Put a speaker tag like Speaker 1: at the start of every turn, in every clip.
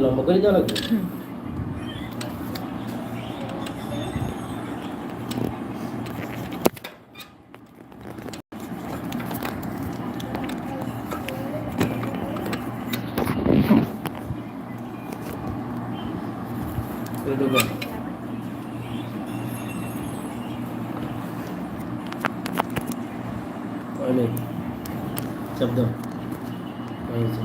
Speaker 1: কি লম্বা করে দেওয়া লাগবে এই দেখো। অনেক শব্দ হয়েছে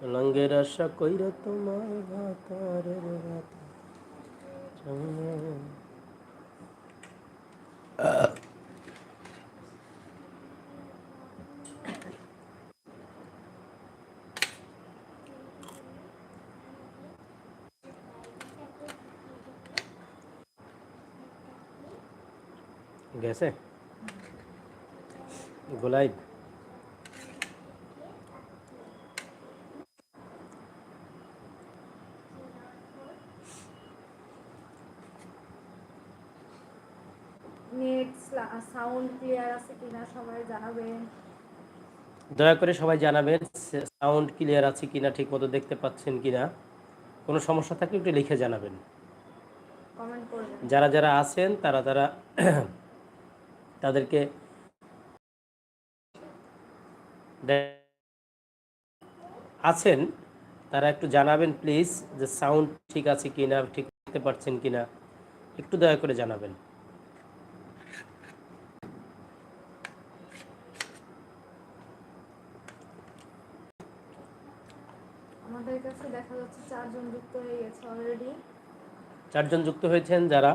Speaker 1: রঙের আশা কইরা তোমার চলে। গেছে গোলাই
Speaker 2: নেট সাউন্ড ক্লিয়ার আছে কিনা সবাই জানাবেন।
Speaker 1: দয়া করে সবাই জানাবেন সাউন্ড ক্লিয়ার আছে কিনা ঠিকমতো দেখতে পাচ্ছেন কিনা। কোনো সমস্যা থাকলে একটু লিখে জানাবেন। যারা যারা আছেন তারা তারা তাদেরকে আছেন তারা একটু জানাবেন প্লিজ যে সাউন্ড ঠিক আছে কিনা ঠিক দেখতে পাচ্ছেন কিনা। একটু দয়া করে জানাবেন।
Speaker 2: আমাদের কাছে দেখা যাচ্ছে চারজন যুক্ত হয়ে গেছে অলরেডি
Speaker 1: চারজন যুক্ত হয়েছেন যারা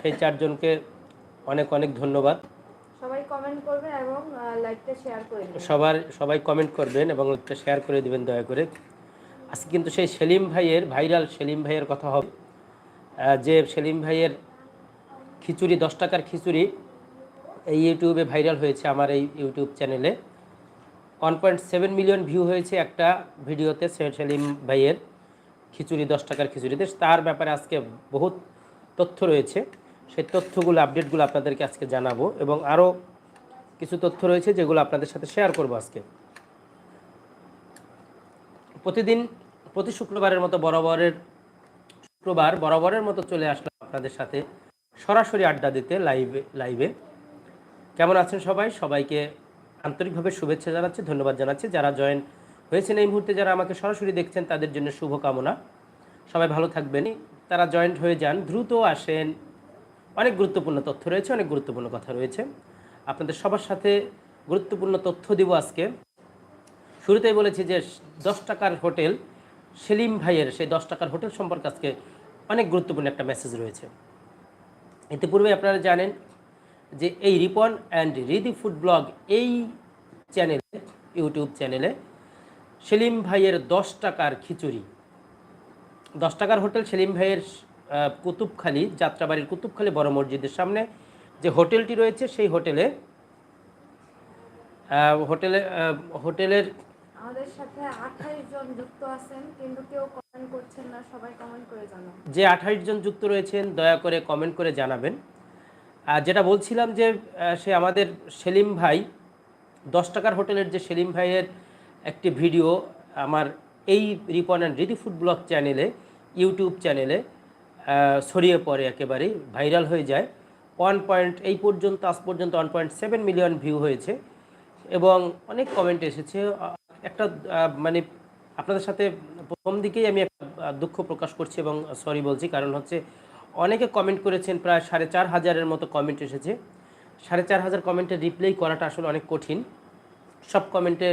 Speaker 1: সেই চারজনকে অনেক অনেক ধন্যবাদ।
Speaker 2: সবাই কমেন্ট করবেন এবং লাইভটা শেয়ার করে দিন
Speaker 1: সবার সবাই কমেন্ট করবেন এবং একটা শেয়ার করে দিবেন দয়া করে। আজকে কিন্তু সেই সেলিম ভাইয়ের ভাইরাল সেলিম ভাইয়ের কথা হবে। যে সেলিম ভাইয়ের খিচুড়ি দশ টাকার খিচুড়ি এই ইউটিউবে ভাইরাল হয়েছে আমার এই ইউটিউব চ্যানেলে one point seven million view হয়েছে একটা ভিডিওতে সেলিম ভাইয়ের খিচুড়ি, দশ টাকার খিচুড়িতে। তার ব্যাপারে আজকে বহুত তথ্য রয়েছে। সেই তথ্যগুলো আপডেটগুলো আপনাদেরকে আজকে জানাব এবং আরও কিছু তথ্য রয়েছে যেগুলো আপনাদের সাথে শেয়ার করব আজকে। প্রতিদিন, প্রতি শুক্রবারের মতো বরাবরের শুক্রবার, বরাবরের মতো চলে আসলাম আপনাদের সাথে সরাসরি আড্ডা দিতে লাইভে লাইভে কেমন আছেন সবাই? সবাইকে আন্তরিকভাবে শুভেচ্ছা জানাচ্ছি, ধন্যবাদ জানাচ্ছি। যারা জয়েন হয়েছেন এই মুহূর্তে, যারা আমাকে সরাসরি দেখছেন, তাদের জন্য শুভকামনা। সবাই ভালো থাকবেন। তারা জয়েন্ট হয়ে যান, দ্রুত আসেন। অনেক গুরুত্বপূর্ণ তথ্য রয়েছে, অনেক গুরুত্বপূর্ণ কথা রয়েছে। আপনাদের সবার সাথে গুরুত্বপূর্ণ তথ্য দিব আজকে। শুরুতেই বলেছি যে, দশ টাকার হোটেল, সেলিম ভাইয়ের, সেই দশ টাকার হোটেল সম্পর্কে আজকে অনেক গুরুত্বপূর্ণ একটা মেসেজ রয়েছে। ইতিপূর্বে আপনারা জানেন যে এই Ripon and Ridi food blog এই চ্যানেলে ইউটিউব চ্যানেলে সেলিম ভাইয়ের দশ টাকার খিচুড়ি। দশ টাকার হোটেল সেলিম ভাইয়ের কুতুবখালী যাত্রাবাড়ির কুতুবখালি বড় মসজিদের সামনে যে হোটেলটি রয়েছে সেই হোটেলে হোটেলে হোটেলের
Speaker 2: আমাদের সাথে আঠাইশ জন যুক্ত আছেন কিন্তু কেউ কমেন্ট করছেন না সবাই কমেন্ট করে জানান।
Speaker 1: যে আঠাইশ জন যুক্ত রয়েছেন দয়া করে কমেন্ট করে জানাবেন। যেটা বলছিলাম যে সে আমাদের সেলিম ভাই, দশ টাকার হোটেলের যে সেলিম ভাইয়ের একটি ভিডিও আমার এই Ripon and Ridi food blog চ্যানেলে, ইউটিউব চ্যানেলে ছড়িয়ে পড়ে একেবারেই, ভাইরাল হয়ে যায়। ওয়ান পয়েন্ট, এই পর্যন্ত, আজ পর্যন্ত one point seven million view হয়েছে এবং অনেক কমেন্ট এসেছে। একটা মানে আপনাদের সাথে প্রথম দিকেই আমি একটা দুঃখ প্রকাশ করছি এবং সরি বলছি, কারণ হচ্ছে অনেকে কমেন্ট করেছেন, প্রায় সাড়ে চার হাজারের মতো কমেন্ট এসেছে। সাড়ে চার হাজার কমেন্টের রিপ্লাই করাটা আসলে অনেক কঠিন। সব কমেন্টে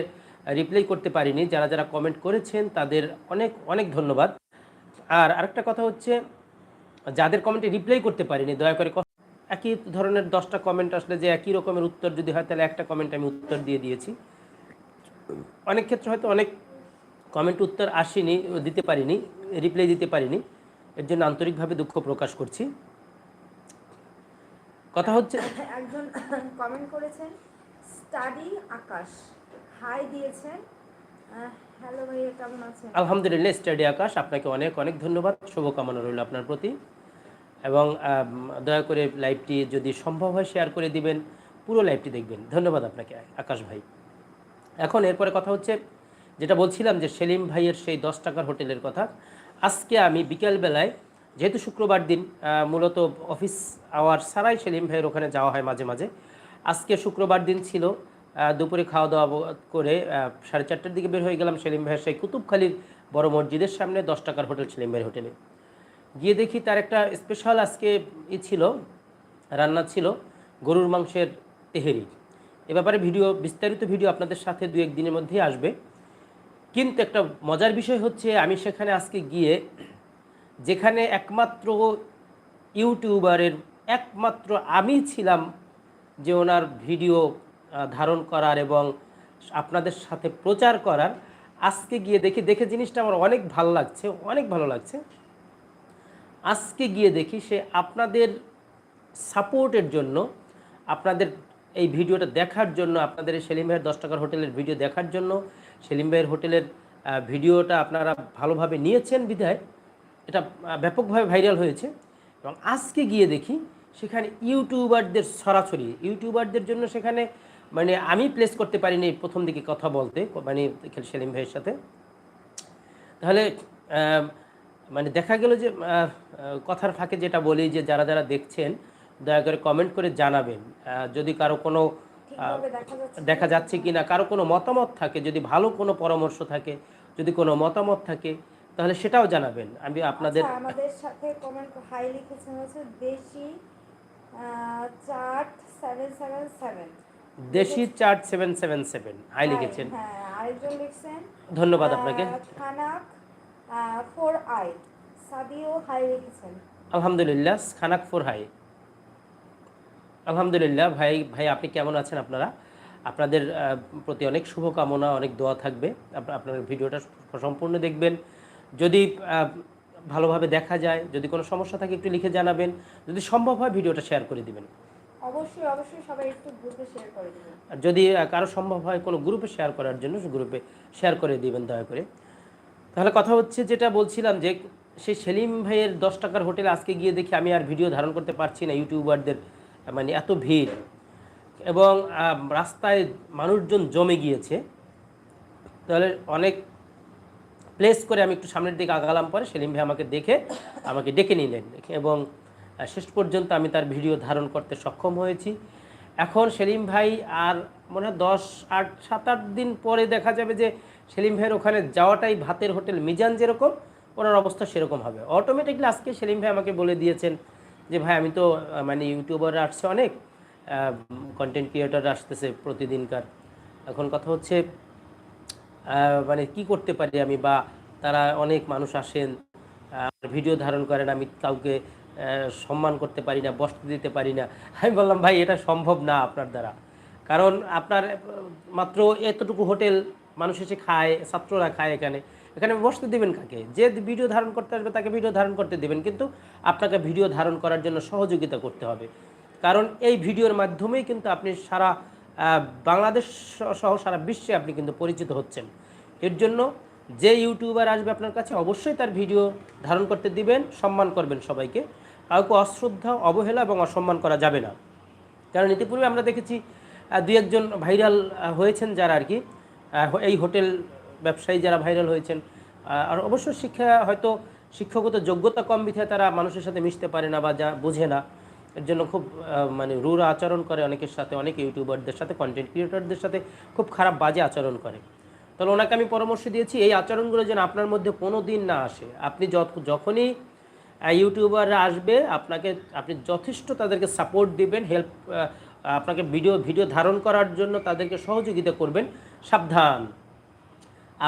Speaker 1: রিপ্লাই করতে পারিনি। যারা যারা কমেন্ট করেছেন, তাদের অনেক অনেক ধন্যবাদ। আর আরেকটা কথা হচ্ছে, যাদের কমেন্টে রিপ্লাই করতে পারিনি, দয়া করে একই ধরনের দশটা কমেন্ট আসলে যে একই রকমের উত্তর যদি হয়, তাহলে একটা কমেন্ট আমি উত্তর দিয়ে দিয়েছি। অনেক ক্ষেত্রে হয়তো অনেক কমেন্ট উত্তর আসেনি, দিতে পারিনি রিপ্লাই দিতে পারিনি। এর জন্য আন্তরিকভাবে দুঃখ প্রকাশ করছি। কথা হচ্ছে
Speaker 2: একজন কমেন্ট করেছেন স্টাডি আকাশ। হাই দিয়েছেন। হ্যালো ভাইয়া কেমন আছেন?
Speaker 1: আলহামদুলিল্লাহ স্টাডি আকাশ। আপনাকে অনেক অনেক ধন্যবাদ। শুভকামনা রইল আপনার প্রতি। এবং দয়া করে লাইভটি যদি সম্ভব হয় শেয়ার করে দিবেন। পুরো লাইভটি দেখবেন। ধন্যবাদ আপনাকে আকাশ ভাই। এখন এরপরে কথা হচ্ছে যেটা বলছিলাম যে সেলিম ভাইয়ের সেই দশ টাকার হোটেলের কথা। আজকে আমি বিকেলবেলায়, যেহেতু শুক্রবার দিন মূলত অফিস আওয়ার ছাড়াই সেলিম ভাইয়ের ওখানে যাওয়া হয় মাঝে মাঝে। আজকে শুক্রবার দিন ছিল দুপুরে খাওয়া দাওয়া করে সাড়ে চারটার দিকে বের হয়ে গেলাম সেলিম ভাইয়ের সেই কুতুবখালির বড় মসজিদের সামনে, দশ টাকার হোটেল সেলিম ভাইয়ের হোটেলে। গিয়ে দেখি তার একটা স্পেশাল আজকে ই ছিল, রান্না ছিল, গরুর মাংসের তেহেরি। এ ব্যাপারে ভিডিও, বিস্তারিত ভিডিও আপনাদের সাথে দু একদিনের মধ্যেই আসবে। কিন্তু একটা মজার বিষয় হচ্ছে, আমি সেখানে আজকে গিয়ে, যেখানে একমাত্র ইউটিউবারের, একমাত্র আমি ছিলাম যে ওনার ভিডিও ধারণ করার এবং আপনাদের সাথে প্রচার করার। আজকে গিয়ে দেখি, দেখে জিনিসটা আমার অনেক ভালো লাগছে, অনেক ভালো লাগছে। আজকে গিয়ে দেখি সে আপনাদের সাপোর্টের জন্য, আপনাদের এই ভিডিওটা দেখার জন্য, আপনাদের সেলিম ভাইয়ের দশ টাকার হোটেলের ভিডিও দেখার জন্য সেলিম ভাইয়ের হোটেলের ভিডিওটা আপনারা ভালোভাবে নিয়েছেন বিধায় এটা ব্যাপকভাবে ভাইরাল হয়েছে এবং আজকে গিয়ে দেখি সেখানে ইউটিউবারদের সরাসরি, ইউটিউবারদের জন্য সেখানে মানে আমি প্লেস করতে পারিনি প্রথম দিকে কথা বলতে মানে সেলিম ভাইয়ের সাথে। তাহলে মানে দেখা গেল যে কথার ফাঁকে যেটা বলি যে যারা যারা দেখছেন, দয়া করে কমেন্ট করে জানাবেন। যদি কারও কোনো
Speaker 2: দেখা যাচ্ছে?
Speaker 1: কি না কারও কোনো মতামত থাকে যদি ভালো কোনো পরামর্শ থাকে যদি কোনো মতামত থাকে তাহলে সেটাও জানাবেন। আমি আপনাদের
Speaker 2: আচ্ছা, আমাদের সাথে কমেন্ট হাই লিখেছেন হচ্ছে desi chart seven seven seven
Speaker 1: desi chart seven seven seven hi লিখেছেন।
Speaker 2: হ্যাঁ আরেকজন লিখছেন।
Speaker 1: ধন্যবাদ আপনাকে।
Speaker 2: খানাক ফোর আই সাদিও হাই লিখেছেন।
Speaker 1: আলহামদুলিল্লাহ খানাক ফোর হাই আলহামদুলিল্লাহ ভাই ভাই আপনি কেমন আছেন আপনারা? আপনাদের প্রতি অনেক শুভকামনা অনেক দোয়া থাকবে। আপ- আপনার ভিডিওটা সম্পূর্ণ দেখবেন। যদি ভালোভাবে দেখা যায় যদি কোনো সমস্যা থাকে একটু লিখে জানাবেন। যদি সম্ভব হয় ভিডিওটা শেয়ার করে দিবেন।
Speaker 2: অবশ্যই অবশ্যই সবাই একটু গ্রুপে শেয়ার করে দিবেন।
Speaker 1: যদি কারও সম্ভব হয় কোনো গ্রুপে শেয়ার করার জন্য গ্রুপে শেয়ার করে দিবেন দয়া করে। তাহলে কথা হচ্ছে যেটা বলছিলাম যে সেই সেলিম ভাইয়ের দশ টাকার হোটেলে আজকে গিয়ে দেখি আমি আর ভিডিও ধারণ করতে পারছি না ইউটিউবারদের মানে এত ভিড়। এবং রাস্তায় মানুষজন জমে গিয়েছে। তাহলে অনেক প্লেস করে আমি একটু সামনের দিকে আগালাম পরে সেলিম ভাই আমাকে দেখে, আমাকে ডেকে নিলেন। এবং শেষ পর্যন্ত আমি তার ভিডিও ধারণ করতে সক্ষম হয়েছি। এখন সেলিম ভাই আর মনে হয় দশ, আট, সাত, আট দিন পরে দেখা যাবে যে সেলিম ভাইয়ের ওখানে যাওয়াটাই ভাতের হোটেল মিজান যেরকম, ওনার অবস্থা সেরকম হবে। অটোমেটিকলি আজকে সেলিম ভাই আমাকে বলে দিয়েছেন যে ভাই, আমি তো মানে ইউটিউবার আসছে অনেক কন্টেন্ট ক্রিয়েটার আসতেছে প্রতিদিনকার। এখন কথা হচ্ছে মানে কি করতে পারি আমি বা তারা অনেক মানুষ আসেন ভিডিও ধারণ করেন, আমি কাউকে সম্মান করতে পারি না, বসতে দিতে পারি না। আমি বললাম, ভাই, এটা সম্ভব না আপনার দ্বারা। কারণ আপনার, মাত্র এতটুকু হোটেল মানুষ এসে খায়, ছাত্ররা খায় এখানে। এখানে বসতে দেবেন কাকে? যে ভিডিও ধারণ করতে আসবে তাকে ভিডিও ধারণ করতে দেবেন, কিন্তু আপনাকে ভিডিও ধারণ করার জন্য সহযোগিতা করতে হবে। কারণ এই ভিডিওর মাধ্যমেই কিন্তু আপনি সারা বাংলাদেশ সহ সারা বিশ্বে আপনি কিন্তু পরিচিত হচ্ছেন। এর জন্য যে ইউটিউবার আসবে আপনার কাছে অবশ্যই তার ভিডিও ধারণ করতে দিবেন, সম্মান করবেন সবাইকে। কাউকে অশ্রদ্ধা, অবহেলা এবং অসম্মান করা যাবে না। কারণ ইতিপূর্বে আমরা দেখেছি দু একজন ভাইরাল হয়েছেন যারা আর কি এই হোটেল ব্যবসায়ী যারা ভাইরাল হয়েছেন আর অবশ্য শিক্ষা হয়তো শিক্ষাগত যোগ্যতা কম বিধায় তারা মানুষের সাথে মিশতে পারে না বা যা বোঝে না। এর জন্য খুব মানে রুর আচরণ করে অনেকের সাথে, অনেক ইউটিউবারদের সাথে কন্টেন্ট ক্রিয়েটরদের সাথে খুব খারাপ বাজে আচরণ করে। তাহলে ওনাকে আমি পরামর্শ দিয়েছি, এই আচরণগুলো যেন আপনার মধ্যে কোনো দিন না আসে। আপনি যত- যখনই ইউটিউবাররা আসবে, আপনাকে, আপনি যথেষ্ট তাদেরকে সাপোর্ট দিবেন হেল্প আপনাকে ভিডিও ভিডিও ধারণ করার জন্য তাদেরকে সহযোগিতা করবেন। সাবধান।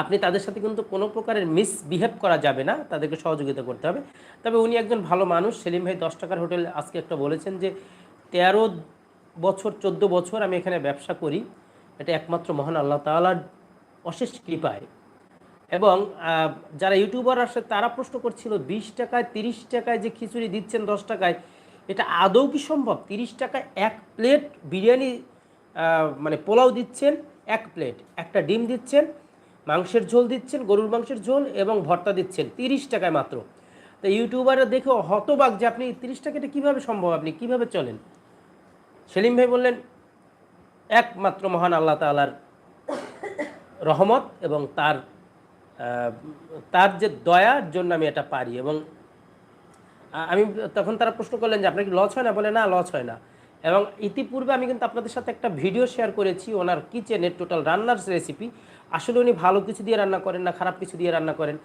Speaker 1: আপনি তাদের সাথে কিন্তু কোনো প্রকারের মিসবিহেভ করা যাবে না, তাদেরকে সহযোগিতা করতে হবে। তবে উনি একজন ভালো মানুষ। সেলিম ভাই দশ টাকার হোটেল আজকে একটা বলেছেন যে, তেরো বছর, চোদ্দ বছর আমি এখানে ব্যবসা করি। এটা একমাত্র মহান আল্লাহ তাআলার অশেষ কৃপায়। এবং যারা ইউটিউবার আসে, তারা প্রশ্ন করছিল, বিশ টাকায় তিরিশ টাকায় যে খিচুড়ি দিচ্ছেন দশ টাকায়, এটা আদৌ কি সম্ভব? তিরিশ টাকায় এক প্লেট বিরিয়ানি মানে পোলাও দিচ্ছেন, এক প্লেট। একটা ডিম দিচ্ছেন মাংসের ঝোল দিচ্ছেন, গরুর মাংসের ঝোল এবং ভর্তা দিচ্ছেন, তিরিশ টাকায় মাত্র। তো ইউটিউবাররা দেখে হতবাক যে আপনি তিরিশ টাকা এটা কীভাবে সম্ভব? আপনি কীভাবে চলেন? সেলিম ভাই বললেন, একমাত্র মহান আল্লাহ তাআলার রহমত এবং তার তার যে দয়ার জন্য আমি এটা পারি এবং আমি তখন তারা প্রশ্ন করলেন যে আপনার কি লস হয় না? বলে, না লস হয় না। এবং ইতিপূর্বে আমি কিন্তু আপনাদের সাথে একটা ভিডিও শেয়ার করেছি, ওনার কিচেনের টোটাল রান্নার রেসিপি আসলে উনি ভালো কিছু দিয়ে রান্না করেন না, খারাপ কিছু দিয়ে রান্না করেন।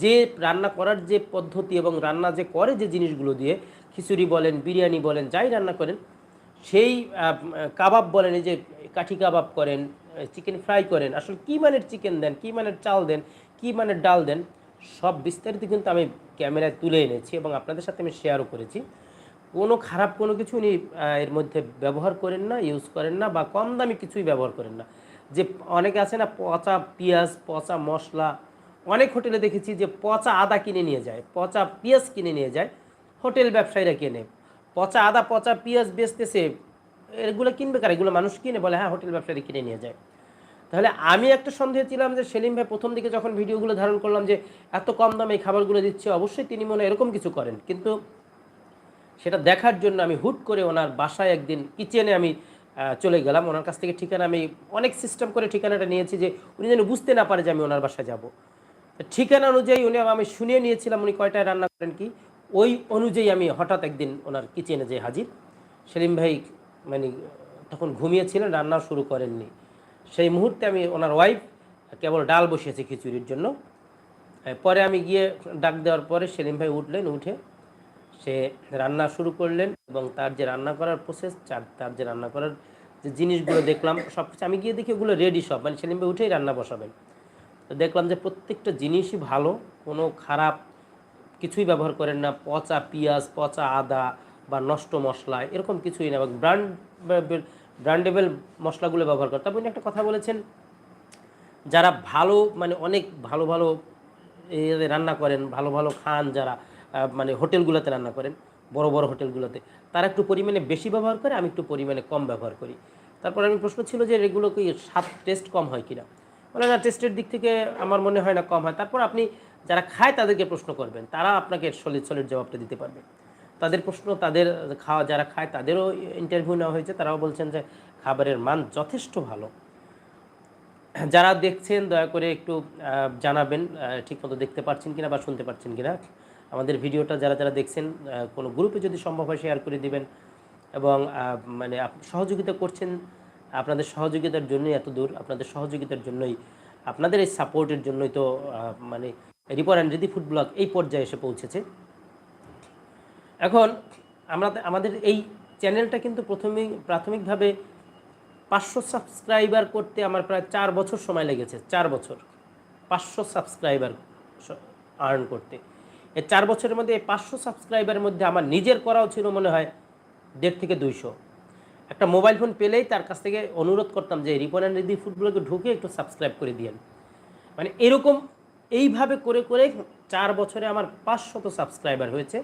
Speaker 1: যে রান্না করার যে পদ্ধতি এবং রান্না যে করে যে জিনিসগুলো দিয়ে, খিচুড়ি বলেন, বিরিয়ানি বলেন, যাই রান্না করেন, সেই কাবাব বলেন, এই যে কাঠি কাবাব করেন চিকেন ফ্রাই করেন, আসলে কী মানের চিকেন দেন, কী মানের চাল দেন, কী মানের ডাল দেন, সব বিস্তারিত কিন্তু আমি ক্যামেরায় তুলে এনেছি এবং আপনাদের সাথে আমি শেয়ারও করেছি। কোনো খারাপ কোনো কিছু উনি এর মধ্যে ব্যবহার করেন না ইউজ করেন না বা কম দামি কিছুই ব্যবহার করেন না। যে অনেকে আছে না, পচা পেঁয়াজ, পচা মশলা, অনেক হোটেলে দেখেছি যে পচা আদা কিনে নিয়ে যায়, পচা পেঁয়াজ কিনে নিয়ে যায়, হোটেল ব্যবসায়ীরা কেনে। পচা আদা, পচা পেঁয়াজ বেচতেছে, এগুলো কিনবে কার? এগুলো মানুষ কিনে, বলে হ্যাঁ হোটেল ব্যবসায়ী কিনে নিয়ে যায়। তাহলে আমি একটা সন্দেহ ছিলাম যে সেলিম ভাই প্রথম দিকে যখন ভিডিওগুলো ধারণ করলাম যে এত কম দামে এই খাবারগুলো দিচ্ছে, অবশ্যই তিনি মনে এরকম কিছু করেন। কিন্তু সেটা দেখার জন্য আমি হুট করে ওনার বাসায় একদিন কিচেনে আমি চলে গেলাম। ওনার কাছ থেকে ঠিকানা আমি অনেক সিস্টেম করে ঠিকানাটা নিয়েছি যে উনি যেন বুঝতে না পারে যে আমি ওনার বাসায় যাব। ঠিকানা অনুযায়ী উনি আমি শুনিয়ে নিয়েছিলাম উনি কয়টায় রান্না করেন কি? ওই অনুযায়ী আমি হঠাৎ একদিন ওনার কিচেনে যে হাজির, সেলিম ভাই মানে তখন ঘুমিয়েছিলেন, রান্না শুরু করেননি। সেই মুহূর্তে আমি ওনার ওয়াইফ কেবল ডাল বসিয়েছে খিচুড়ির জন্য। পরে আমি গিয়ে ডাক দেওয়ার পরে সেলিম ভাই উঠলেন, উঠে সে রান্না শুরু করলেন এবং তার যে রান্না করার প্রসেস তার যে রান্না করার যে জিনিসগুলো দেখলাম সব কিছু আমি গিয়ে দেখি ওগুলো রেডি সব মানে সেলিম উঠেই রান্না বসাবেন। তো দেখলাম যে প্রত্যেকটা জিনিসই ভালো, কোনো খারাপ কিছুই ব্যবহার করেন না, পচা পেঁয়াজ, পচা আদা বা নষ্ট মশলা, এরকম কিছুই না, এবং ব্র্যান্ড ব্র্যান্ডেবল মশলাগুলো ব্যবহার করে তারপর উনি একটা কথা বলেছেন, যারা ভালো মানে অনেক ভালো ভালো রান্না করেন, ভালো ভালো খান যারা মানে হোটেলগুলোতে রান্না করেন, বড় বড় হোটেলগুলোতে। তারা একটু পরিমাণে বেশি ব্যবহার করে, আমি একটু পরিমাণে কম ব্যবহার করি। তারপর আমি প্রশ্ন ছিল যে এগুলো কি স্বাদ টেস্ট কম হয় কিনা? বলে, না টেস্টের দিক থেকে আমার মনে হয় না কম হয়। তারপর আপনি যারা খায় তাদেরকে প্রশ্ন করবেন, তারা আপনাকে সলিড সলিড জবাবটা দিতে পারবে। তাদের প্রশ্ন, তাদের খাওয়া, যারা খায় তাদেরও ইন্টারভিউ নেওয়া হয়েছে। তারাও বলছেন যে খাবারের মান যথেষ্ট ভালো। যারা দেখছেন, দয়া করে একটু জানাবেন ঠিকমতো দেখতে পাচ্ছেন কিনা বা শুনতে পাচ্ছেন কিনা। আমাদের ভিডিওটা যারা যারা দেখছেন কোনো গ্রুপে যদি সম্ভব হয় শেয়ার করে দিবেন। এবং মানে সহযোগিতা করছেন, আপনাদের সহযোগিতার জন্যই এত দূর, আপনাদের সহযোগিতার জন্যই, আপনাদের এই সাপোর্টের জন্যই তো মানে Ripon and Ridi food blog এই পর্যায়ে এসে পৌঁছেছে। এখন, আমরা আমাদের এই চ্যানেলটা কিন্তু প্রথমেই, প্রাথমিকভাবে পাঁচশো সাবস্ক্রাইবার করতে আমার প্রায় চার বছর সময় লেগেছে, চার বছর। পাঁচশো সাবস্ক্রাইবার আর্ন করতে। এই চার বছরের মধ্যে এই পাঁচশো সাবস্ক্রাইবারের মধ্যে আমার নিজের করাও ছিল মনে হয় দেড় থেকে দুইশো। একটা মোবাইল ফোন পেলেই তার কাছ থেকে অনুরোধ করতাম যে, রিপন অ্যান্ড রিদি ফুটবলকে ঢুকে একটু সাবস্ক্রাইব করে দিয়েন। মানে এরকম এইভাবে করে করে চার বছরে আমার পাঁচশত সাবস্ক্রাইবার হয়েছে।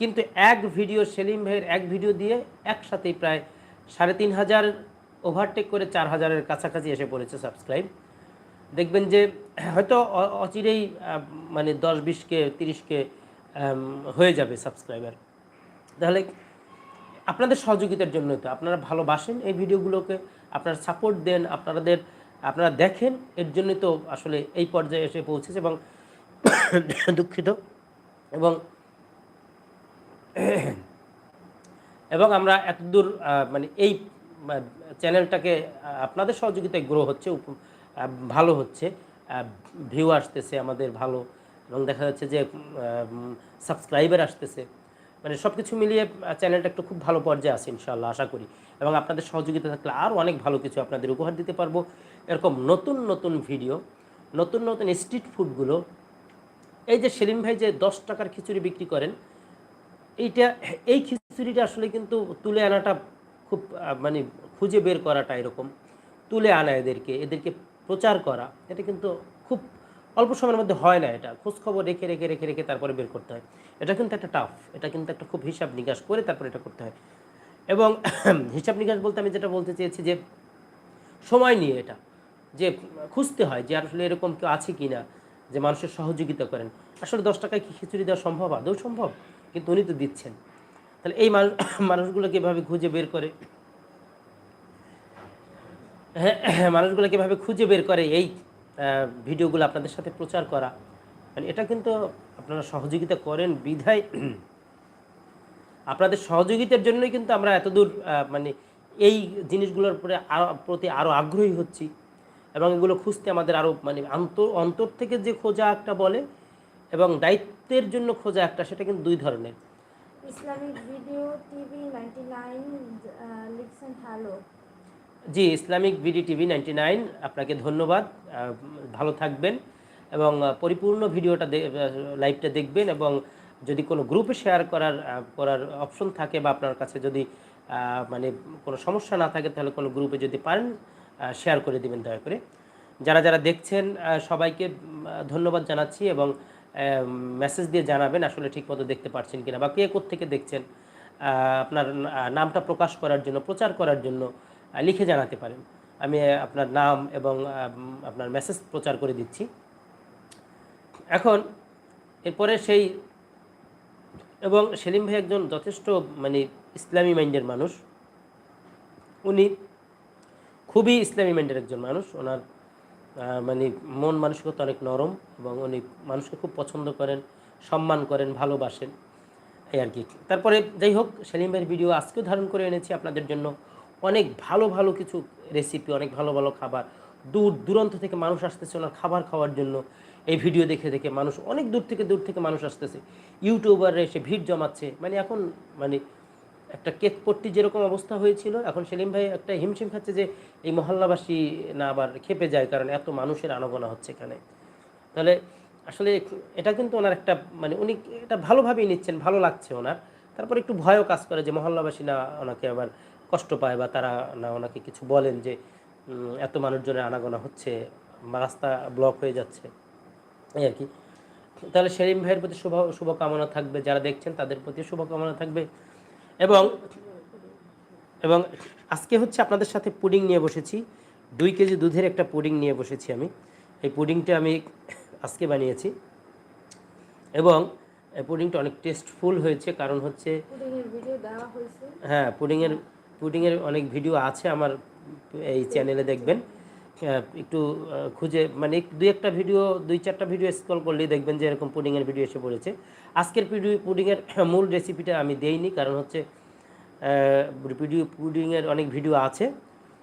Speaker 1: কিন্তু এক ভিডিও সেলিম ভাইয়ের এক ভিডিও দিয়ে একসাথেই প্রায় সাড়ে তিন হাজার ওভারটেক করে চার হাজারের কাছাকাছি এসে পড়েছে সাবস্ক্রাইব দেখবেন যে, হয়তো অচিরেই মানে দশ বিশকে তিরিশকে হয়ে যাবে সাবস্ক্রাইবার। তাহলে আপনাদের সহযোগিতার জন্যই তো। আপনারা ভালোবাসেন এই ভিডিওগুলোকে, আপনারা সাপোর্ট দেন আপনাদের আপনারা দেখেন, এর জন্যই তো আসলে এই পর্যায়ে এসে পৌঁছেছে এবং দুঃখিত। এবং এবং আমরা এতদূর মানে এই চ্যানেলটাকে আপনাদের সহযোগিতায় গ্রো হচ্ছে ভালো হচ্ছে। ভিউ আসতেছে আমাদের ভালো। এবং দেখা যাচ্ছে যে সাবস্ক্রাইবার আসতেছে। মানে সব কিছু মিলিয়ে চ্যানেলটা একটু খুব ভালো পর্যায়ে আছে ইনশাল্লাহ আশা করি। এবং আপনাদের সহযোগিতা থাকলে আরও অনেক ভালো কিছু আপনাদের উপহার দিতে পারব। এরকম নতুন নতুন ভিডিও নতুন নতুন স্ট্রিট ফুডগুলো এই যে সেলিম ভাই যে দশ টাকার খিচুড়ি বিক্রি করেন, এইটা, এই খিচুড়িটা আসলে কিন্তু তুলে আনাটা খুব মানে খুঁজে বের করাটা এরকম। তুলে আনা এদেরকে এদেরকে প্রচার করা, এটা কিন্তু খুব অল্প সময়ের মধ্যে হয় না এটা। খোঁজখবর রেখে রেখে রেখে রেখে তারপরে বের করতে হয়। এটা কিন্তু একটা টাফ এটা কিন্তু একটা খুব হিসাব নিকাশ করে তারপরে এটা করতে হয়। এবং হিসাব নিকাশ বলতে আমি যেটা বলতে চেয়েছি যে, সময় নিয়ে এটা, যে খুঁজতে হয় যে আসলে এরকম কেউ আছে কি না যে মানুষের সহযোগিতা করেন। আসলে দশ টাকায় কি খিচুড়ি দেওয়া সম্ভব? আদৌ সম্ভব? কিন্তু উনি তো দিচ্ছেন। তাহলে এই মানুষ, মানুষগুলোকে এভাবে খুঁজে বের করে হ্যাঁ মানুষগুলোকে এভাবে খুঁজে বের করে এই ভিডিওগুলো আপনাদের সাথে প্রচার করা। মানে এটা কিন্তু আপনারা সহযোগিতা করেন বিধায়। আপনাদের সহযোগিতার জন্যই কিন্তু আমরা এতদূর মানে এই জিনিসগুলোর উপরে আরও, প্রতি আরও আগ্রহী হচ্ছি। এবং এগুলো খুঁজতে আমাদের আরও মানে অন্তর অন্তর থেকে যে খোঁজা একটা বলে, এবং দায়িত্বের জন্য খোঁজা একটা, সেটা কিন্তু দুই ধরনের।
Speaker 2: Islamic video, TV, ninety nine লিখছেন hello
Speaker 1: ji, Islamic BD TV ninety nine, আপনাকে ধন্যবাদ ভালো থাকবেন এবং পরিপূর্ণ ভিডিওটা লাইভটা দেখবেন এবং যদি কোনো গ্রুপে শেয়ার করার করার অপশন থাকে বা আপনার কাছে যদি মানে কোনো সমস্যা না থাকে, তাহলে কোনো গ্রুপে যদি পারেন শেয়ার করে দিবেন দয়া করে। যারা যারা দেখছেন সবাইকে ধন্যবাদ জানাচ্ছি এবং মেসেজ দিয়ে জানাবেন আসলে ঠিকমতো দেখতে পাচ্ছেন কিনা বা কে থেকে দেখছেন। আপনার নামটা প্রকাশ করার জন্য, প্রচার করার জন্য লিখে জানাতে পারেন। আমি আপনার নাম এবং আপনার মেসেজ প্রচার করে দিচ্ছি। এখন, এরপরে সেই, এবং সেলিম ভাই একজন যথেষ্ট মানে ইসলামী মাইন্ডের মানুষ। উনি খুবই ইসলামী মাইন্ডের একজন মানুষ। ওনার মানে মন মানসিকতা অনেক নরম এবং উনি মানুষকে খুব পছন্দ করেন, সম্মান করেন, ভালোবাসেন। এই আর কি। তারপরে যাই হোক, সেলিম ভাইয়ের ভিডিও আজকেও ধারণ করে এনেছি আপনাদের জন্য। অনেক ভালো ভালো কিছু রেসিপি অনেক ভালো ভালো খাবার। দূর, দূরান্ত থেকে মানুষ আসতেছে ওনার খাবার খাওয়ার জন্য। এই ভিডিও দেখে দেখে মানুষ, অনেক দূর থেকে দূর থেকে মানুষ আসতেছে। ইউটিউবাররা এসে ভিড় জমাচ্ছে। মানে এখন মানে একটা কেক পট্টি যেরকম অবস্থা হয়েছিল, এখন সেলিম ভাই একটা হিমশিম খাচ্ছে যে এই মহল্লাবাসী না আবার খেপে যায়, কারণ এত মানুষের আনাগোনা হচ্ছে এখানে। তাহলে আসলে এটা কিন্তু ওনার একটা মানে উনি এটা ভালোভাবেই নিচ্ছেন, ভালো লাগছে ওনার। তারপর একটু ভয়ও কাজ করে যে মহল্লাবাসী না ওনাকে আবার কষ্ট পায় বা তারা না ওনাকে কিছু বলেন যে এত মানুষজনের আনাগোনা হচ্ছে রাস্তা ব্লক হয়ে যাচ্ছে এই আর কি। তাহলে সেলিম ভাইয়ের প্রতি শুভ শুভকামনা থাকবে যারা দেখছেন তাদের প্রতি শুভকামনা থাকবে। এবং এবং আজকে হচ্ছে আপনাদের সাথে পুডিং নিয়ে বসেছি। দুই কেজি দুধের একটা পুডিং নিয়ে বসেছি আমি। এই পুডিংটা আমি আজকে বানিয়েছি। এবং এই পুডিংটা অনেক টেস্টফুল হয়েছে কারণ হচ্ছে হ্যাঁ পুডিংয়ের পুডিংয়ের অনেক ভিডিও আছে আমার এই চ্যানেলে দেখবেন। একটু খুঁজে মানে দুই একটা ভিডিও দুই চারটা ভিডিও স্ক্রল করলেই দেখবেন যে এরকম পুডিংয়ের ভিডিও এসে পড়েছে। আজকের ভিডিও পুডিংয়ের মূল রেসিপিটা আমি দেইনি কারণ হচ্ছে ভিডিও পুডিংয়ের অনেক ভিডিও আছে।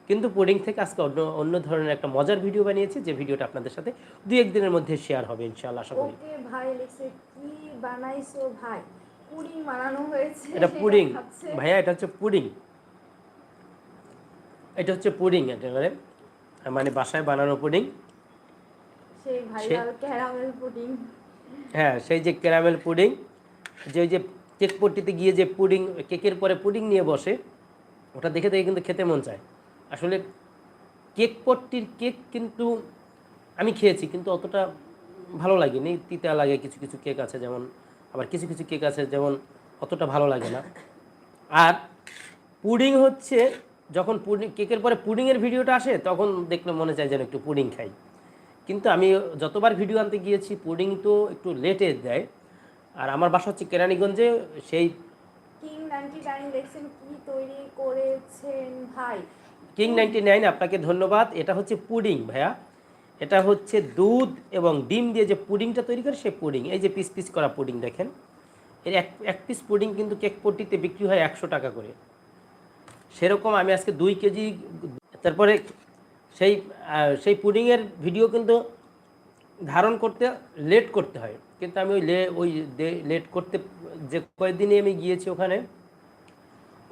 Speaker 1: কিন্তু পুডিং থেকে আজকে অন্য অন্য ধরনের একটা মজার ভিডিও বানিয়েছি যে ভিডিওটা আপনাদের সাথে দুই একদিনের মধ্যে শেয়ার হবে ইনশাআল্লাহ আশা করি।
Speaker 2: ভাই লিখছে কি বানাইছো ভাই? পুডিং বানানো হয়েছে।
Speaker 1: এটা পুডিং ভাইয়া এটা হচ্ছে পুডিং এটা হচ্ছে পুডিং একেবারে। মানে বাসায় বানানো পুডিং। হ্যাঁ সেই যে ক্যারামেল পুডিং যে ওই যে কেক পট্টিতে গিয়ে যে পুডিং কেকের পরে পুডিং নিয়ে বসে ওটা দেখে দেখে কিন্তু খেতে মন চায়। আসলে কেক পট্টির কেক কিন্তু আমি খেয়েছি কিন্তু অতটা ভালো লাগেনি। তিতা লাগে কিছু কিছু কেক আছে যেমন আবার কিছু কিছু কেক আছে যেমন অতটা ভালো লাগে না। আর পুডিং হচ্ছে যখন পুডিং কেকের পরে পুডিংয়ের ভিডিওটা আসে তখন দেখলে মনে চায় যেন একটু পুডিং খাই। কিন্তু আমি যতবার ভিডিও আনতে গিয়েছি পুডিং তো একটু লেটে দেয়। আর আমার বাসা হচ্ছে কেরানীগঞ্জে সেই
Speaker 2: কিং নাইনটি নাইন দেখছেন কি তৈরি করেছেন ভাই?
Speaker 1: কিং নাইনটি নাইন আপনাকে ধন্যবাদ। এটা হচ্ছে পুডিং ভাইয়া। এটা হচ্ছে দুধ এবং ডিম দিয়ে যে পুডিংটা তৈরি করে সেই পুডিং এই যে পিস পিস করা পুডিং দেখেন। এর এক এক পিস পুডিং কিন্তু কেক পট্টিতে বিক্রি হয় একশো টাকা করে। সেরকম আমি আজকে দুই কেজি তারপরে সেই সেই পুডিংয়ের ভিডিও কিন্তু ধারণ করতে, লেট করতে হয়। কিন্তু আমি ওই লে, ওই লেট করতে, যে কয়েকদিনে আমি গিয়েছি ওখানে,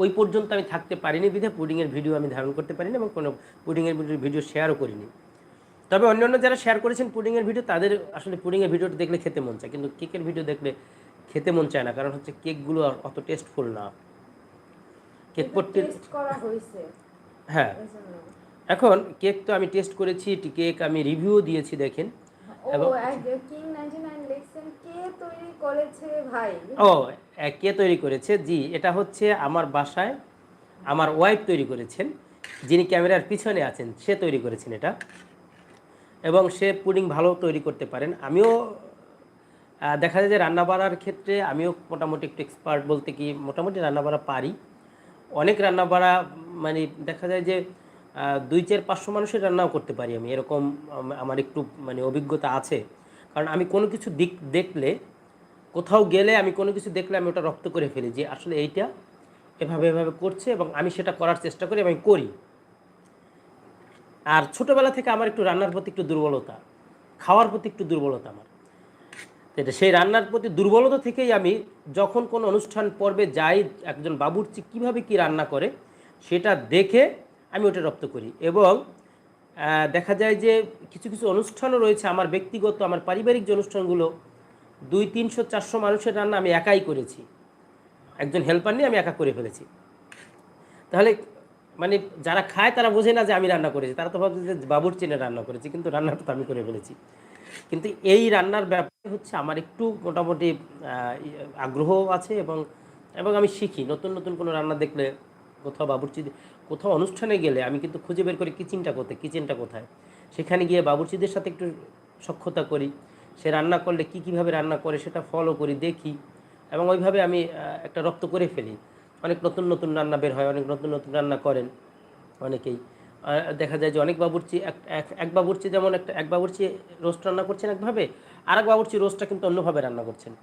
Speaker 1: ওই পর্যন্ত আমি থাকতে পারিনি বিধে। পুডিংয়ের ভিডিও আমি ধারণ করতে পারিনি এবং কোনো পুডিংয়ের ভিডিও শেয়ারও করিনি। তবে অন্যান্য যারা শেয়ার করেছেন পুডিংয়ের ভিডিও, তাদের আসলে পুডিংয়ের ভিডিওটা দেখলে খেতে মন চায়। কিন্তু কেকের ভিডিও দেখলে খেতে মন চায় না, কারণ হচ্ছে কেকগুলো অত টেস্টফুল না। কেক পট্টির
Speaker 2: টেস্ট করা হয়েছে।
Speaker 1: হ্যাঁ। এখন কেক তো আমি টেস্ট করেছি কেক আমি রিভিউ দিয়েছি দেখেন।
Speaker 2: ও কিং তৈরি করেছে
Speaker 1: ও কে তৈরি করেছে? জি এটা হচ্ছে আমার বাসায় আমার ওয়াইফ তৈরি করেছেন। যিনি ক্যামেরার পিছনে আছেন সে তৈরি করেছেন এটা। এবং সে পুডিং ভালো তৈরি করতে পারেন। আমিও দেখা যায় যে রান্না বাড়ার ক্ষেত্রে আমিও মোটামুটি একটু এক্সপার্ট বলতে কি মোটামুটি রান্না বাড়া পারি। অনেক রান্না বাড়া মানে দেখা যায় যে দুই চার পাঁচশো মানুষের রান্নাও করতে পারি আমি। এরকম আমার একটু মানে অভিজ্ঞতা আছে। কারণ আমি কোনো কিছু দিক, দেখলে, কোথাও গেলে আমি কোনো কিছু দেখলে আমি ওটা রপ্ত করে ফেলি যে, আসলে এইটা এভাবে এভাবে করছে এবং আমি সেটা করার চেষ্টা করি এবং করি। আর ছোটোবেলা থেকে আমার একটু রান্নার প্রতি একটু দুর্বলতা, খাওয়ার প্রতি একটু দুর্বলতা আমার। এটা সেই রান্নার প্রতি দুর্বলতা থেকেই আমি যখন কোনো অনুষ্ঠান পর্বে যাই একজন বাবুর্চি কীভাবে কি রান্না করে সেটা দেখে আমি ওটা রপ্ত করি। এবং দেখা যায় যে কিছু কিছু অনুষ্ঠানও রয়েছে আমার ব্যক্তিগত, আমার পারিবারিক যে অনুষ্ঠানগুলো, দুই তিনশো চারশো মানুষের রান্না আমি একাই করেছি। একজন হেল্পার নিয়ে আমি একা করে ফেলেছি। তাহলে মানে যারা খায় তারা বোঝে না যে আমি রান্না করেছি। তারা তো ভাবছে যে বাবুর চেনে রান্না করেছি, কিন্তু রান্নাটা তো আমি করে ফেলেছি। কিন্তু এই রান্নার ব্যাপারে হচ্ছে আমার একটু মোটামুটি আগ্রহ আছে এবং এবং আমি শিখি। নতুন নতুন কোনো রান্না দেখলে কোথাও বাবুর্চি, কোথাও অনুষ্ঠানে গেলে আমি কিন্তু খুঁজে বের করি কিচেনটা কোথায় কিচেনটা কোথায়। সেখানে গিয়ে বাবুর্চিদের সাথে একটু সক্ষতা করি। সে রান্না করলে কী, কীভাবে রান্না করে সেটা ফলো করি, দেখি এবং ওইভাবে আমি একটা রপ্ত করে ফেলি। অনেক নতুন নতুন রান্না বের হয়, অনেক নতুন নতুন রান্না করেন অনেকেই। দেখা যায় যে অনেক বাবুর্চি, এক বাবুর্চি যেমন একটা, এক বাবুর্চি রোস্ট রান্না করছেন একভাবে আর এক বাবুর্চি রোস্টটা কিন্তু অন্যভাবে রান্না করছেন।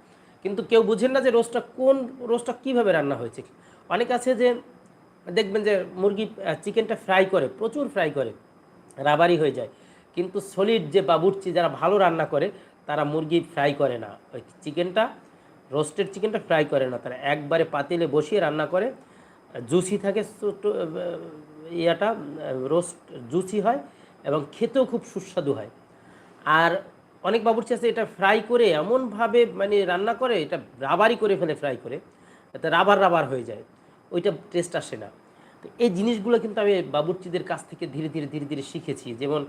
Speaker 1: কিন্তু কেউ বুঝেন না যে রোস্টটা কোন, রোস্টটা কীভাবে রান্না হয়েছে। অনেক আছে যে দেখবেন যে মুরগি চিকেনটা ফ্রাই করে, প্রচুর ফ্রাই করে, রাবারি হয়ে যায়। কিন্তু সলিড যে বাবুর্চি যারা ভালো রান্না করে, তারা মুরগি ফ্রাই করে না। ওই চিকেনটা, রোস্টেড চিকেনটা ফ্রাই করে না। তারা একবারে পাতিলে বসিয়ে রান্না করে, জুসি থাকে ইয়াটা রোস্ট জুসি হয় এবং খেতেও খুব সুস্বাদু হয়। আর অনেক বাবুর্চি আছে এটা ফ্রাই করে এমনভাবে মানে রান্না করে, এটা রাবারই করে ফেলে ফ্রাই করে এতে রাবার রাবার হয়ে যায়। ওইটা টেস্ট আসে না। তো এই জিনিসগুলো কিন্তু আমি বাবুর্চিদের কাছ থেকে ধীরে ধীরে ধীরে ধীরে শিখেছি। যেমন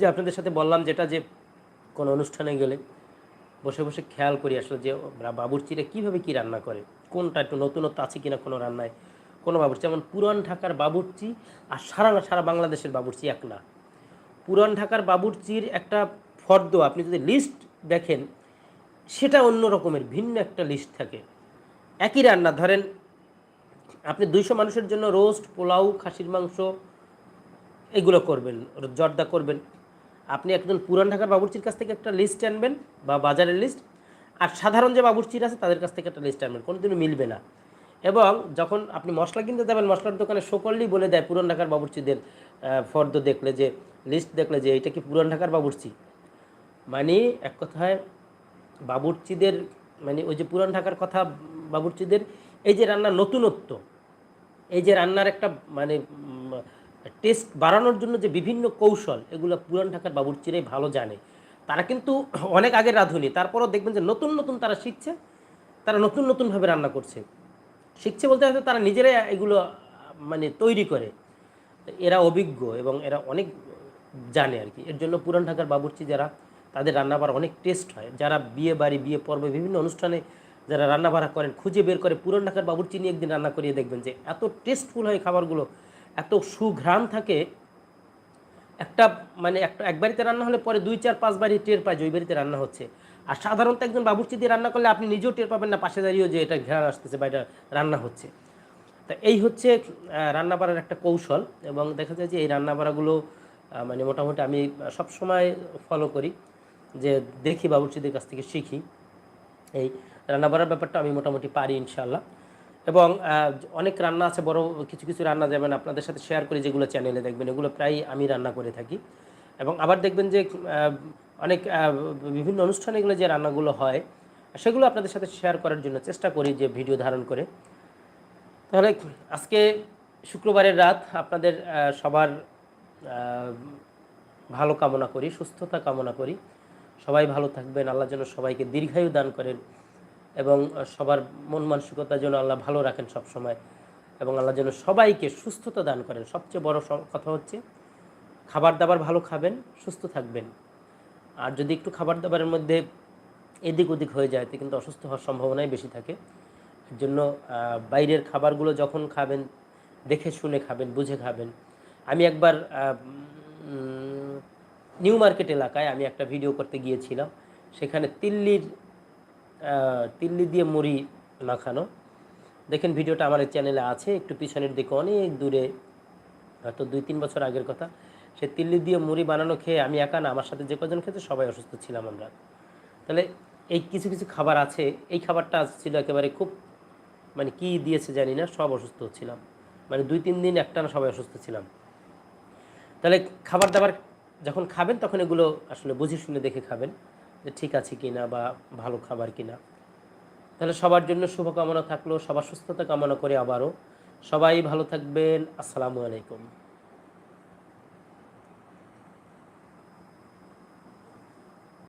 Speaker 1: যে আপনাদের সাথে বললাম যেটা যে কোনো অনুষ্ঠানে গেলে বসে বসে খেয়াল করি আসলে যে বাবুর্চিরা কীভাবে কী রান্না করে, কোনটা একটু নতুনত্ব আছে কিনা কোনো রান্নায় কোনো বাবুর্চি। যেমন পুরান ঢাকার বাবুর্চি আর সারা সারা বাংলাদেশের বাবুর্চি এক না। পুরান ঢাকার বাবুর্চির একটা ফর্দ আপনি যদি লিস্ট দেখেন, সেটা অন্য রকমের, ভিন্ন একটা লিস্ট থাকে। একই রান্না, ধরেন আপনি দুইশো মানুষের জন্য রোস্ট পোলাও, খাসির মাংস, এগুলো করবেন, জর্দা করবেন। আপনি একজন পুরান ঢাকার বাবুর্চির কাছ থেকে একটা লিস্ট আনবেন বা বাজারের লিস্ট আর সাধারণ যে বাবুর্চির আছে, তাদের কাছ থেকে একটা লিস্ট আনবেন। কোনোদিনও মিলবে না। এবং যখন আপনি মশলা কিনতে যাবেন, মশলার দোকানে সকলেই বলে দেয়, পুরান ঢাকার বাবুর্চিদের ফর্দ দেখলে যে লিস্ট দেখলে যে, এটা কি পুরান ঢাকার বাবুর্চি? মানে এক কথায় বাবুর্চিদের মানে ওই যে পুরান ঢাকার কথা বাবুর্চিদের, এই যে রান্নার নতুনত্ব, এই যে রান্নার একটা মানে টেস্ট বাড়ানোর জন্য যে বিভিন্ন কৌশল, এগুলো পুরান ঢাকার বাবুর্চিরাই ভালো জানে। তারা কিন্তু অনেক আগে রাঁধুনি, তারপরও দেখবেন যে নতুন নতুন তারা শিখছে, তারা নতুন নতুনভাবে রান্না করছে। শিখছে বলতে হয়তো তারা নিজেরাই এগুলো মানে তৈরি করে। এরা অভিজ্ঞ এবং এরা অনেক জানে আর কি। এর জন্য পুরান ঢাকার বাবুর্চি যারা, তাদের রান্নাবাড়া অনেক টেস্ট হয়। যারা বিয়ে বাড়ি, বিয়ে পর্বে বিভিন্ন অনুষ্ঠানে যারা রান্নাবাড়া করেন, খুঁজে বের করে পুরান ঢাকার বাবুর্চি নিয়ে একদিন রান্না করিয়ে দেখবেন যে এত টেস্টফুল হয় খাবারগুলো, এত সুঘ্রাণ থাকে। একটা মানে একটা, এক বাড়িতে রান্না হলে পরে দুই, চার, পাঁচ বাড়ি টের পায় যে ওই বাড়িতে রান্না হচ্ছে। আর সাধারণত একজন বাবুর্চি দিয়ে রান্না করলে আপনি নিজেও টের পাবেন না, পাশে দাঁড়িয়েও যে এটা ঘেরা আসতেছে বা এটা রান্না হচ্ছে। তা এই হচ্ছে রান্না বাড়ার একটা কৌশল এবং দেখা যায় যে এই রান্না বাড়াগুলো মানে মোটামুটি আমি সব সময় ফলো করি যে দেখি বাবুর্চিদের কাছ থেকে শিখি। এই রান্না বাড়ার ব্যাপারটা আমি মোটামুটি পারি ইনশাল্লাহ এবং অনেক রান্না আছে, বড় কিছু কিছু রান্না যেমন আপনাদের সাথে শেয়ার করি যেগুলো চ্যানেলে দেখবেন, এগুলো প্রায় আমি রান্না করে থাকি। এবং আবার দেখবেন যে অনেক বিভিন্ন অনুষ্ঠানে এগুলো যে রান্নাগুলো হয়, সেগুলো আপনাদের সাথে শেয়ার করার জন্য চেষ্টা করি যে ভিডিও ধারণ করে। তাহলে আজকে শুক্রবারের রাত আপনাদের সবার ভালো কামনা করি, সুস্থতা কামনা করি। সবাই ভালো থাকবেন, আল্লাহ যেন সবাইকে দীর্ঘায়ু দান করেন এবং সবার মন মানসিকতা যেন আল্লাহ ভালো রাখেন সব সময় এবং আল্লাহ যেন সবাইকে সুস্থতা দান করেন। সবচেয়ে বড় কথা হচ্ছে, খাবার দাবার ভালো খাবেন, সুস্থ থাকবেন। আর যদি একটু খাবার দাবারের মধ্যে এদিক ওদিক হয়ে যায়, তো কিন্তু অসুস্থ হওয়ার সম্ভাবনাই বেশি থাকে। এর জন্য বাইরের খাবারগুলো যখন খাবেন, দেখে শুনে খাবেন, বুঝে খাবেন। আমি একবার নিউ মার্কেট এলাকায় আমি একটা ভিডিও করতে গিয়েছিলাম। সেখানে তিল্লির তিল্লি দিয়ে মুড়ি মাখানো। দেখেন ভিডিওটা আমার চ্যানেলে আছে, একটু পিছনের দিকে অনেক দূরে, হয়তো দুই তিন বছর আগের কথা। সে তিল্লি দিয়ে মুড়ি বানানো খেয়ে আমি একা না, আমার সাথে যে কজন খেতে সবাই অসুস্থ ছিলাম আমরা। তাহলে এই কিছু কিছু খাবার আছে, এই খাবারটা ছিল একেবারে খুব মানে কি দিয়েছে জানি না, সব অসুস্থ ছিলাম। মানে দুই তিন দিন একটানা সবাই অসুস্থ ছিলাম। তাহলে খাবার দাবার যখন খাবেন তখন এগুলো আসলে বুঝে শুনে দেখে খাবেন যে ঠিক আছে কি না বা ভালো খাবার কি না তাহলে সবার জন্য শুভকামনা থাকল, সবার সুস্থতা কামনা করে আবারও। সবাই ভালো থাকবেন, আসসালামু আলাইকুম।